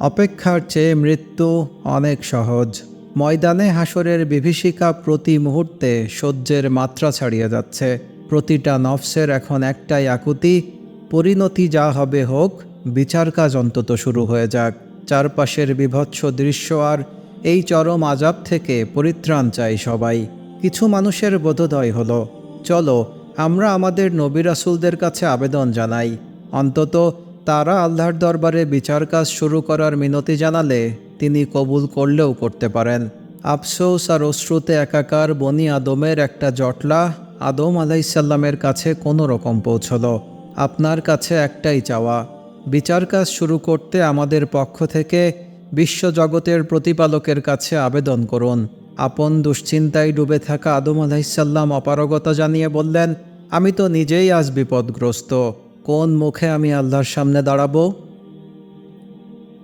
অপেক্ষার চেয়ে মৃত্যু অনেক সহজ। ময়দানে হাসরের বিভীষিকা প্রতি মুহূর্তে সহ্যের মাত্রা ছাড়িয়ে যাচ্ছে। প্রতিটা নফসের এখন একটাই আকুতি, পরিণতি যা হবে হোক, বিচার কাজ অন্তত শুরু হয়ে যাক। চারপাশের বিভৎস দৃশ্য আর এই চরম আজাব থেকে পরিত্রাণ চাই সবাই। কিছু মানুষের বোধোদয় হলো, চলো আমরা আমাদের নবী রাসুলদের কাছে আবেদন জানাই। অন্তত তারা আল্লাহর দরবারে বিচার কাজ শুরু করার মিনতি জানালে তিনি কবুল করলেও করতে পারেন। আফসোস আর অশ্রুতে একাকার বনি আদমের একটা জটলা আদম আলাইসাল্লামের কাছে কোনো রকম পৌঁছল। আপনার কাছে একটাই চাওয়া, বিচার কাজ শুরু করতে আমাদের পক্ষ থেকে বিশ্বজগতের প্রতিপালকের কাছে আবেদন করুন। আপন দুশ্চিন্তায় ডুবে থাকা আদম আলাইসাল্লাম অপারগতা জানিয়ে বললেন, আমি তো নিজেই আজ বিপদগ্রস্ত। কোন মুখে আমি আল্লাহর সামনে দাঁড়াবো?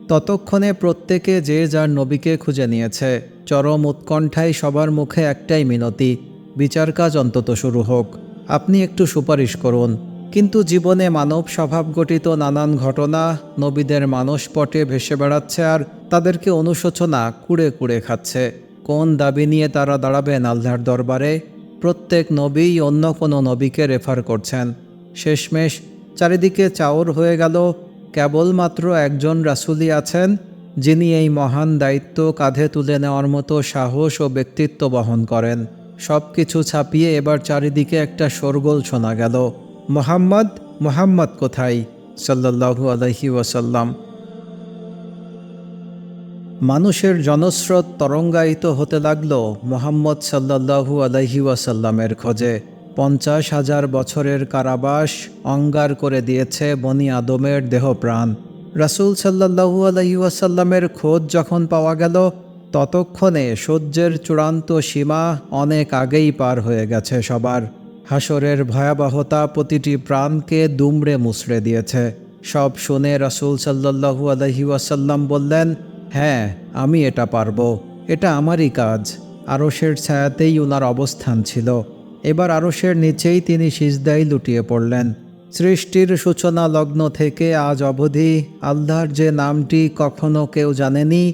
ততক্ষণে প্রত্যেকে যে যার নবীকে খুঁজে নিয়েছে, চরম উৎকণ্ঠায় সবার মুখে একটাই মিনতি, বিচার কাজ অন্তত শুরু হোক। আপনি একটু সুপারিশ করুন। কিন্তু জীবনে মানব স্বভাব গঠিত নানান ঘটনা নবীদের মানসপটে ভেসে বেড়াচ্ছে আর তাদেরকে অনুশোচনা কুড়ে কুড়ে খাচ্ছে। কোন দাবি নিয়ে তারা দাঁড়াবেন আল্লাহর দরবারে? প্রত্যেক নবীই অন্য কোনো নবীকে রেফার করছেন। শেষমেশ চারিদিকে চাওর হয়ে গেল। কেবলমাত্র একজন রাসুলি আছেন, যিনি এই মহান দায়িত্ব কাঁধে তুলে নেওয়ার মতো সাহস ও ব্যক্তিত্ব বহন করেন। সব কিছু ছাপিয়ে এবার চারিদিকে একটা শোরগোল শোনা গেল। মোহাম্মদ মোহাম্মদ কোথায়? সাল্লাল্লাহু আলহি ওয়াসাল্লাম। মানুষের জনস্রোত তরঙ্গায়িত হতে লাগল মোহাম্মদ সাল্লাল্লাহু আলহি ওয়াসাল্লামের খোঁজে। পঞ্চাশ হাজার বছরের কারাবাস অঙ্গার করে দিয়েছে বনি আদমের দেহপ্রাণ। রাসুল সাল্লাহু আলহি ওয়াসাল্লামের খোঁজ যখন পাওয়া গেল, ততক্ষণে সহ্যের চূড়ান্ত সীমা অনেক আগেই পার হয়ে গেছে সবার। হাসরের ভয়াবহতা প্রতিটি প্রাণকে দুমড়ে মুচড়ে দিয়েছে। সব শুনে রাসুল সাল্লাহু আলহি ওয়াসাল্লাম বললেন হ্যাঁ আমি এটা পারব। এটা আমারই কাজ। আরশের ছায়াতেই ওনার অবস্থান ছিল। এবার আরশের নিচেই তিনি সিজদাই লুটিয়ে পড়লেন। সৃষ্টির সূচনা লগ্ন থেকে আজ অবধি আল্লাহর যে নামটি কখনো কেউ জানেনি,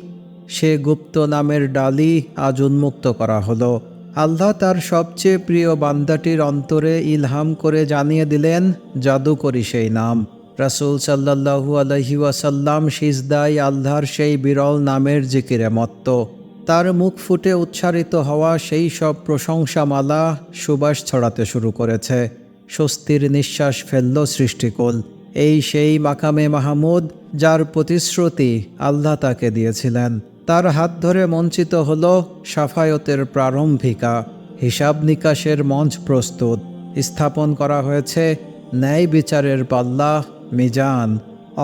সে গুপ্ত নামের ডালি আজ উন্মুক্ত করা হলো। আল্লাহ তার সবচেয়ে প্রিয় বান্দাটির অন্তরে ইলহাম করে জানিয়ে দিলেন, জাদুকরি সেই নাম। রাসুল সাল্লাহু আলহি ওয়াসাল্লাম সিজদাই আল্লাহর সেই বিরল নামের জিকিরে মত্ত। তার মুখ ফুটে উচ্চারিত হওয়া সেই সব প্রশংসামালা সুবাস ছড়াতে শুরু করেছে। স্বস্তির নিঃশ্বাস ফেলল সৃষ্টিকুল। এই সেই মাকামে মাহমুদ যার প্রতিশ্রুতি আল্লাহ তাকে দিয়েছিলেন। তার হাত ধরে মঞ্চিত হল সাফায়তের প্রারম্ভিকা। হিসাব নিকাশের মঞ্চ প্রস্তুত। স্থাপন করা হয়েছে ন্যায় বিচারের পাল্লা, মিজান।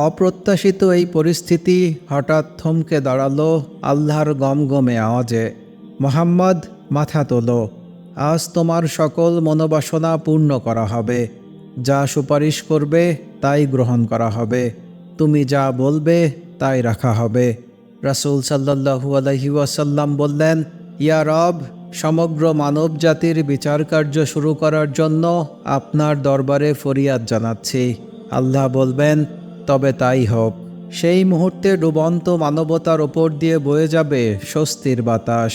অপ্রত্যাশিত এই পরিস্থিতি হঠাৎ থমকে দাঁড়াল আল্লাহর গমগমে আওয়াজে, মোহাম্মদ, মাথা তোলো। আজ তোমার সকল মনোবাসনা পূর্ণ করা হবে। যা সুপারিশ করবে, তাই গ্রহণ করা হবে। তুমি যা বলবে, তাই রাখা হবে। রাসুল সাল্লাহু আলহি ওয়াসাল্লাম বললেন, ইয়া রব, সমগ্র মানব জাতির বিচার কার্য শুরু করার জন্য আপনার দরবারে ফরিয়াদ জানাচ্ছি। আল্লাহ বলবেন তবে তাই হোক, সেই মুহূর্তে ডুবন্ত মানবতার ওপর দিয়ে বয়ে যাবে স্বস্তির বাতাস।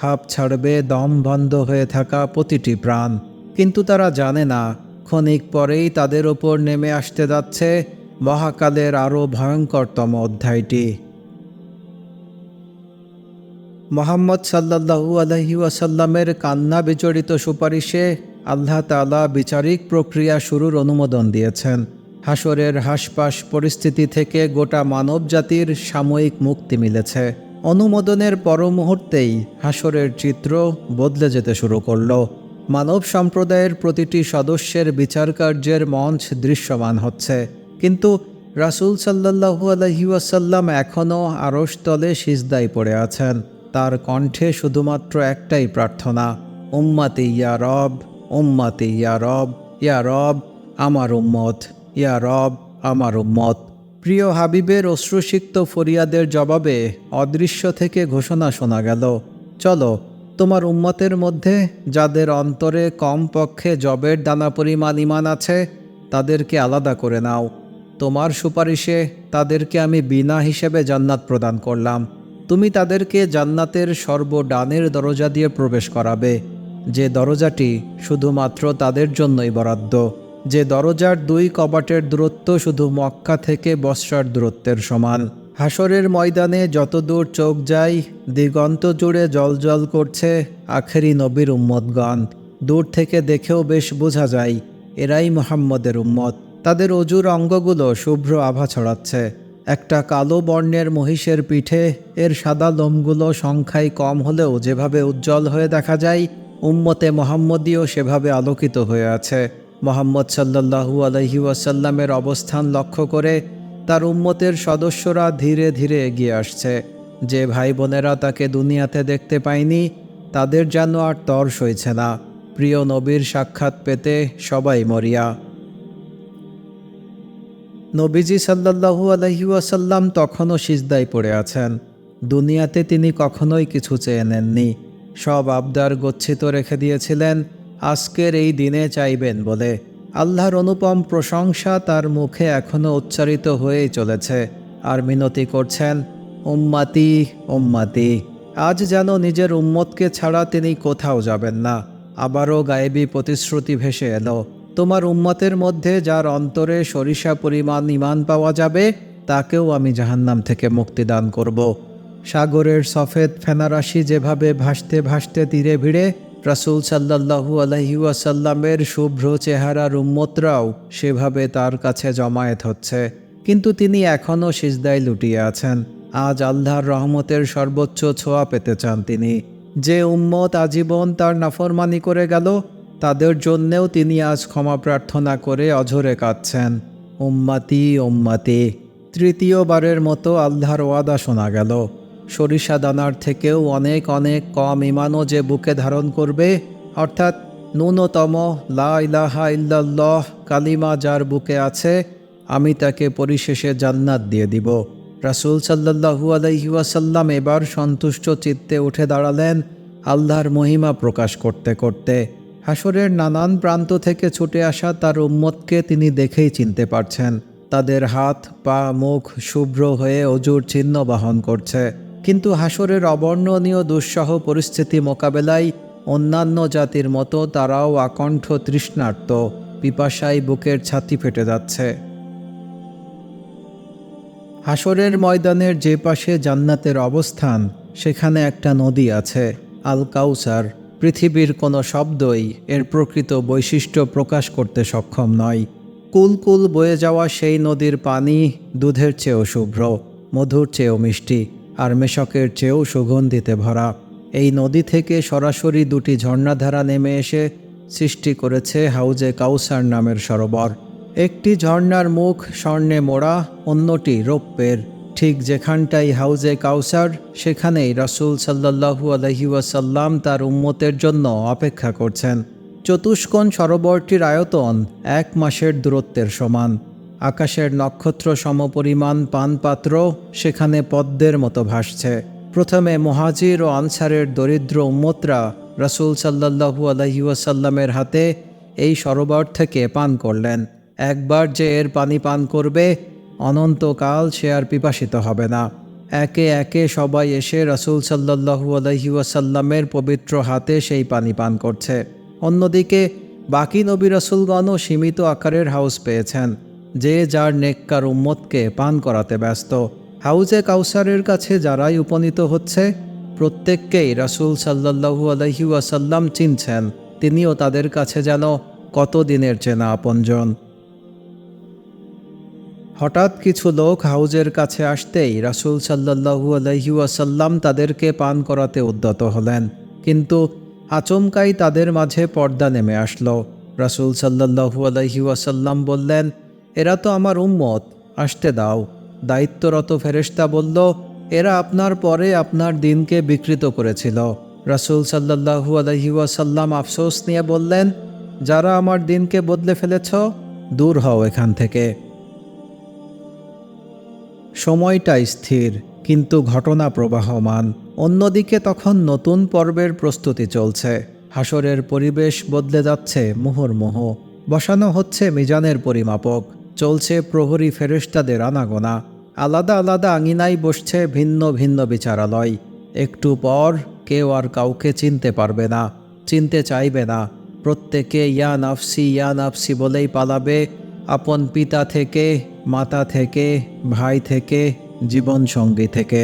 হাঁপ ছাড়বে, দম বন্ধ হয়ে থাকা প্রতিটি প্রাণ। কিন্তু তারা জানে না, ক্ষণিক পরেই তাদের ওপর নেমে আসতে যাচ্ছে মহাকালের আরও ভয়ঙ্করতম অধ্যায়টি। মোহাম্মদ সাল্লাহু আলহি ওয়াসাল্লামের কান্না বিচরিত সুপারিশে আল্লাহ তালা বিচারিক প্রক্রিয়া শুরুর অনুমোদন দিয়েছেন। হাসরের হাসপাস পরিস্থিতি থেকে গোটা মানব জাতির সাময়িক মুক্তি মিলেছে। অনুমোদনের পর মুহূর্তেই হাসরের চিত্র বদলে যেতে শুরু করল। মানব সম্প্রদায়ের প্রতিটি সদস্যের বিচার কার্যের মঞ্চ দৃশ্যমান হচ্ছে। কিন্তু রাসুল সাল্লাহু আলহি ওয়াসাল্লাম এখনও আড়সতলে সিজদাই পড়ে আছেন। তার কণ্ঠে শুধুমাত্র একটাই প্রার্থনা, উম্মাতে ইয়া রব, উম্মাতে ইয়া রব ইয়া রব, আমার উম্মত। ইয়া রব, আমার উম্মত। প্রিয় হাবিবের অশ্রুসিক্ত ফরিয়াদের জবাবে অদৃশ্য থেকে ঘোষণা শোনা গেল। চলো, তোমার উম্মতের মধ্যে যাদের অন্তরে কম পক্ষে জবের দানা পরিমাণ ইমান আছে, তাদেরকে আলাদা করে নাও। তোমার সুপারিশে তাদেরকে আমি বিনা হিসেবে জান্নাত প্রদান করলাম। তুমি তাদেরকে জান্নাতের সর্বডানের দরজা দিয়ে প্রবেশ করাবে। যে দরজাটি শুধুমাত্র তাদের জন্যই বরাদ্দ। যে দরজার দুই কবাটের দূরত্ব শুধু মক্কা থেকে বর্ষার দূরত্বের সমান। হাসরের ময়দানে যতদূর চোখ যায়, দিগন্ত জুড়ে জলজল করছে আখেরি নবীর উম্মতগণ। দূর থেকে দেখেও বেশ বোঝা যায়, এরাই মোহাম্মদের উম্মত। তাদের অজুর অঙ্গগুলো শুভ্র আভা ছড়াচ্ছে। একটা কালো বর্ণের মহিষের পিঠে এর সাদা লোমগুলো সংখ্যায় কম হলেও যেভাবে উজ্জ্বল হয়ে দেখা যায়, উম্মতে মোহাম্মদীও সেভাবে আলোকিত হয়ে আছে। মোহাম্মদ সাল্লাহু আলহি ওয়াসাল্লামের অবস্থান লক্ষ্য করে তার উম্মতের সদস্যরা ধীরে ধীরে এগিয়ে আসছে। যে ভাই বোনেরা তাকে দুনিয়াতে দেখতে পায়নি, তাদের যেন আর তর সইছে না। প্রিয় নবীর সাক্ষাৎ পেতে সবাই মরিয়া। নবীজি সাল্লাহু ওয়াসাল্লাম তখনও সিজদায় পড়ে আছেন। দুনিয়াতে তিনি কখনোই কিছু চেয়ে নেননি। সব আবদার গচ্ছিত রেখে দিয়েছিলেন আজকের এই দিনে চাইবেন বলে আল্লাহর অনুপম প্রশংসা তার মুখে এখনও উচ্চারিত হয়েই চলেছে। আর মিনতি করছেন, উম্মাতি উম্মাতি, আজ যেন নিজের উম্মতকে ছাড়া তিনি কোথাও যাবেন না। আবারও গায়েবী প্রতিশ্রুতি ভেসে এলো। তোমার উম্মতের মধ্যে যার অন্তরে সরিষা পরিমাণ ইমান পাওয়া যাবে, তাকেও আমি জাহান্নাম থেকে মুক্তিদান করব। সাগরের সফেদ ফেনারাশি যেভাবে ভাসতে ভাসতে তীরে ভিড়ে রাসুল সাল্লাহু আলহি ওয়াসাল্লামের শুভ্র চেহারার উম্মতরাও সেভাবে তার কাছে জমায়েত হচ্ছে। কিন্তু তিনি এখনও সিজদায় লুটিয়ে আছেন। আজ আল্লাহর রহমতের সর্বোচ্চ ছোঁয়া পেতে চান তিনি। যে উম্মত আজীবন তার নাফরমানি করে গেল, তাদের জন্যেও তিনি আজ ক্ষমা প্রার্থনা করে অঝরে কাঁদছেন। উম্মাতি উম্মাতি, তৃতীয়বারের মতো আল্লাহর ওয়াদা শোনা গেল। সরিষা দানার থেকেও অনেক অনেক কম ইমানও যে বুকে ধারণ করবে। অর্থাৎ ন্যূনতম লা ইল্লাল্লাহ কালিমা যার বুকে আছে, আমি তাকে পরিশেষে জান্নাত দিয়ে দিব। রাসুল সাল্লাহু আলহিউসাল্লাম এবার সন্তুষ্ট চিত্তে উঠে দাঁড়ালেন আল্লাহর মহিমা প্রকাশ করতে করতে। হাসরের নানান প্রান্ত থেকে ছুটে আসা তার উম্মতকে তিনি দেখেই চিনতে পারছেন। তাদের হাত, পা, মুখ শুভ্র হয়ে অজুর চিহ্ন বহন করছে। কিন্তু হাসরের অবর্ণনীয় দুঃসহ পরিস্থিতি মোকাবেলায় অন্যান্য জাতির মতো তারাও আকণ্ঠ তৃষ্ণার্ত, পিপাসায় বুকের ছাতি ফেটে যাচ্ছে। হাসরের ময়দানের যে পাশে জান্নাতের অবস্থান, সেখানে একটা নদী আছে আল কাউসার পৃথিবীর কোনো শব্দই এর প্রকৃত বৈশিষ্ট্য প্রকাশ করতে সক্ষম নয়। কুল কুল বয়ে যাওয়া সেই নদীর পানি দুধের চেয়েও শুভ্র, মধুর চেয়েও মিষ্টি। আর মেশকের চেয়েও সুগন্ধিতে ভরা। এই নদী থেকে সরাসরি দুটি ঝর্ণাধারা নেমে এসে সৃষ্টি করেছে হাউজে কাউসার নামের সরোবর। একটি ঝর্ণার মুখ স্বর্ণে মোড়া, অন্যটি রৌপ্যের। ঠিক যেখানটাই হাউজে কাউসার, সেখানেই রাসুল সাল্লাহু আলহি ওয়াসাল্লাম তার উম্মতের জন্য অপেক্ষা করছেন। চতুষ্কোণ সরোবরটির আয়তন এক মাসের দূরত্বের সমান। আকাশের নক্ষত্র সমপরিমাণ পানপাত্র সেখানে পদ্মের মতো ভাসছে। প্রথমে মহাজির ও আনসারের দরিদ্র উম্মতরা রাসুল সাল্লাহু আলহি ওয়াসাল্লামের হাতে এই সরোবর থেকে পান করলেন। একবার যে এর পানি পান করবে, অনন্তকাল সে আর পিপাসিত হবে না। একে একে সবাই এসে রসুল সাল্লাহু আলহি ওয়াসাল্লামের পবিত্র হাতে সেই পানি পান করছে। অন্যদিকে বাকি নবী রসুলগণও সীমিত আকারের হাউস পেয়েছেন। যে যার নেককার উম্মতকে পান করাতে ব্যস্ত। হাউজে কাউসারের কাছে যারাই উপনীত হচ্ছে, প্রত্যেককেই রাসুল সাল্লাহু আলহি ওয়াসাল্লাম চিনছেন। তিনিও তাদের কাছে যেন কতদিনের চেনা আপনজন। হঠাৎ কিছু লোক হাউজের কাছে আসতেই রাসুল সাল্লাহু আলহি ওয়াসাল্লাম তাদেরকে পান করাতে উদ্যত হলেন। কিন্তু আচমকাই তাদের মাঝে পর্দা নেমে আসলো। রাসুল সাল্লাহু আলহি ওয়াসাল্লাম বললেন এরা তো আমার উম্মত, আসতে দাও। দায়িত্বরত ফেরেশতা বলল, এরা আপনার পরে আপনার দিনকে বিকৃত করেছিল। রাসুল সাল্লাহু আলহি ওয়াসাল্লাম আফসোস নিয়ে বললেন, যারা আমার দিনকে বদলে ফেলেছ, দূর হও এখান থেকে। সময়টা স্থির, কিন্তু ঘটনা প্রবাহমান। অন্যদিকে তখন নতুন পর্বের প্রস্তুতি চলছে। হাসরের পরিবেশ বদলে যাচ্ছে মুহুর্মুহু। বসানো হচ্ছে মিজানের পরিমাপক। চলছে প্রহরী ফেরেস্তাদের আনাগোনা। আলাদা আলাদা আঙিনায় বসছে ভিন্ন ভিন্ন বিচারালয়। একটু পর কেউ আর কাউকে চিনতে পারবে না, চিনতে চাইবে না। প্রত্যেকে ইয়া নাফসি ইয়া নাফসি বলেই পালাবে। আপন পিতা থেকে, মাতা থেকে, ভাই থেকে, জীবনসঙ্গী থেকে।